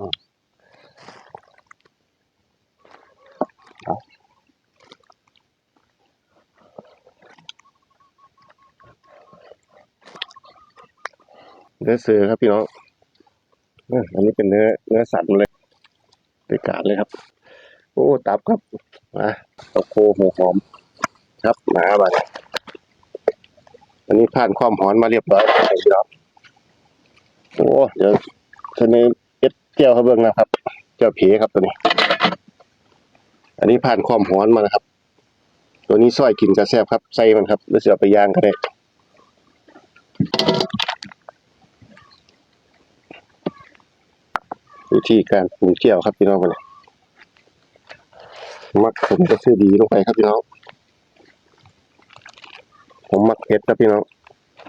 เนื้อเสือครับพี่น้องอันนี้เป็นเนื้อเนื้อสัตว์เลยเด็กาดเลยครับ โอ้ตับครับมาตะโคหมูหอม ครับมาบัดอันนี้ผ่านความหอนมาเรียบร้อยแล้วพี่น้องโอ้เดี๋ยวทีนี้ เอ็ดเจียวเขาเบิ่งนะครับเจ้าผีครับตัวนี้ อันนี้ผ่านความหอนมานะครับ ตัวนี้ซอยกินกระแซบครับใส่มันครับแล้วเสือไปย่างก็ได้วิธีการปรุงเจียวครับพี่น้องคนนี้มักผมก็ซื้อดีลงไปครับพี่น้องผมมักเผ็ดครับพี่น้อง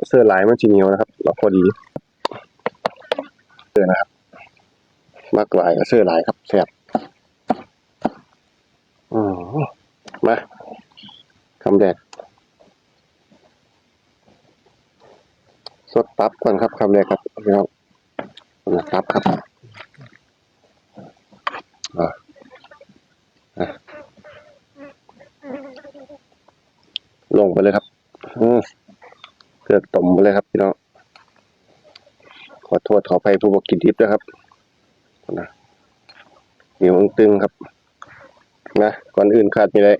เสื้อลายมันจีเนียวนะครับเราพอดีเสื้อนะครับ มักลายกับเสื้อลายครับแซ่บอืมมาคำแรกสดตับก่อนครับคำแรกครับพี่น้องตับครับลงไปเลยครับเกือบต่มไปเลยครับพี่น้องขอโทษขออภัยผู้บอกกินดิบนะครับ นะเหนียวตึงครับนะก่อนอื่นขาดไม่ได้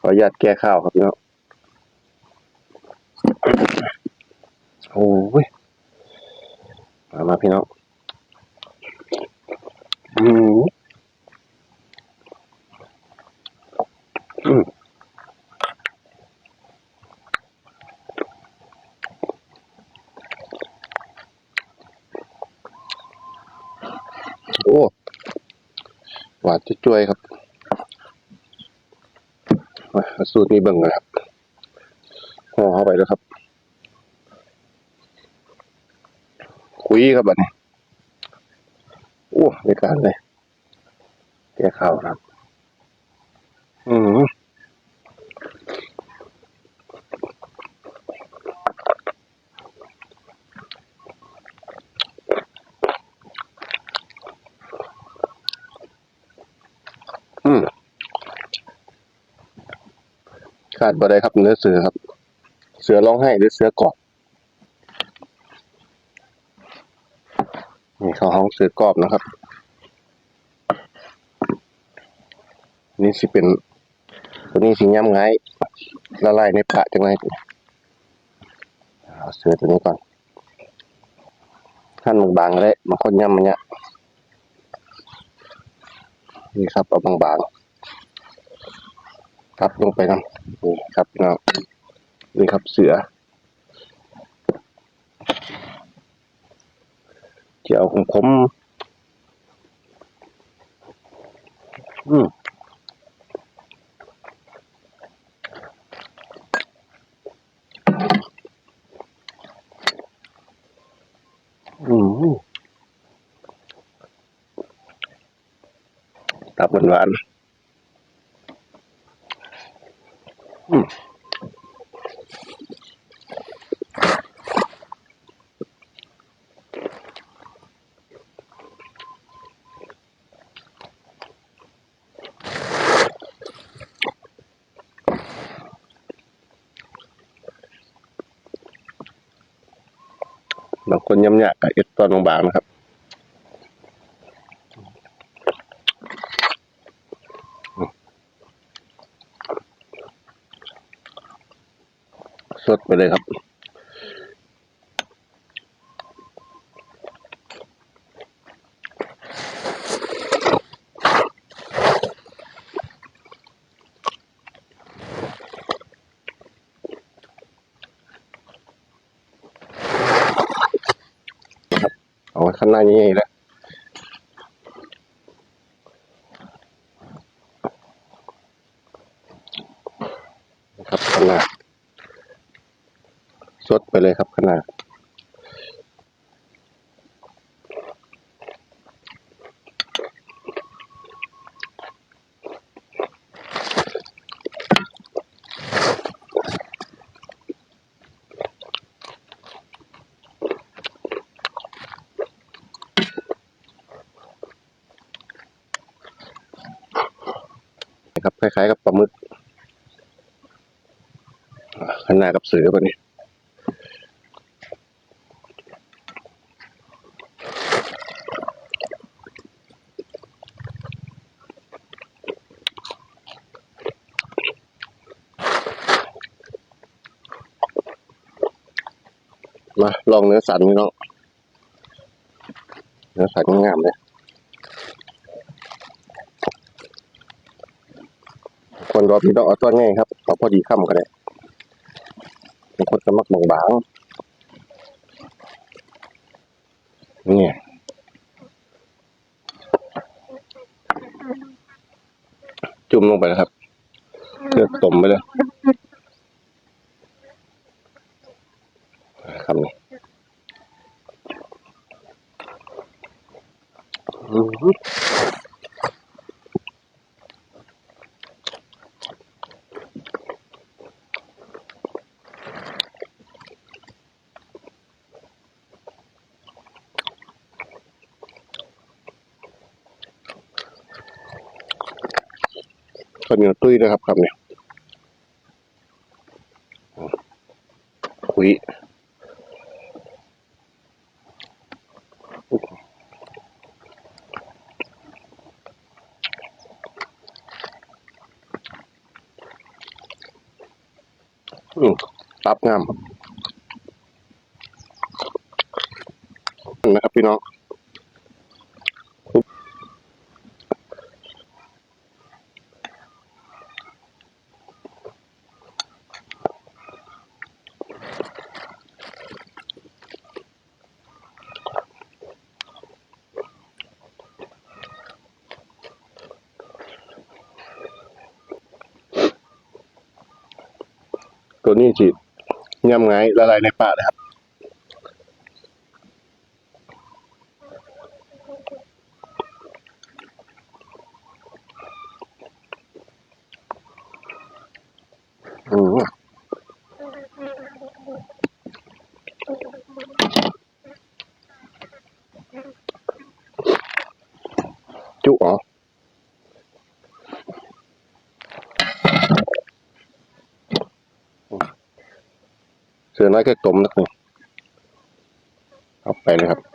ขออนุญาตแก้ข้าวครับพี่น้องโอ้ยมามาพี่น้อง อืมอืม โอ้หวานจะช่วยครับมาสูตรนี้เบิ่งนะครับห่อเข้าไปแล้วครับ คุยครับบัดนี้โอ้ในการเลยแก้ข่าวครับ ขาดบ่ได้ครับเนื้อเสือครับ เสือร้องไห้หรือเสือกอบนี่เขาห้องเสือกอบนะครับ นี่สิเป็นตัวนี้สิย่ำไงายละลายในปะจังไงเอาเสือตัวนี้ก่อนขั้นบางๆเลยบางคนย่ำมันเนี้ยนี่ครับเอาบางๆ ครับลงไปนะนี่ครับพี่น้องนี่ครับเสือเจียวของผมอืมอืมตับหวานๆ บางคนยำยากกับเอ็ดตอนบางๆนะครับสดไปเลยครับ ข้างหน้านี้เองและนะครับขนาดสดไปเลยครับขนาด นะครับคล้ายๆกับปลาหมึกขนาดกับเสือปะนี่มาลองเนื้อสันพี่น้องเนื้อสันงามเลย คนรอพี่ต้องเอาตัวง่ายครับเอาพอดีค่ำก็ได้บางคนก็มักบางๆเนี่ยจุ่มลงไปเลยครับเลือกต้มไปเลยคำนี้อื้อ ข้าวเหนียวตุ้ยนะครับคำนี้คุยอืมตับงามนะครับพี่น้อง ตัวนี้จีย่ำไงละลายในปากนะครับ อืมจุอ๋อ เสือน้อยแค่กลมนักหนึ่งเอาไปเลยครับ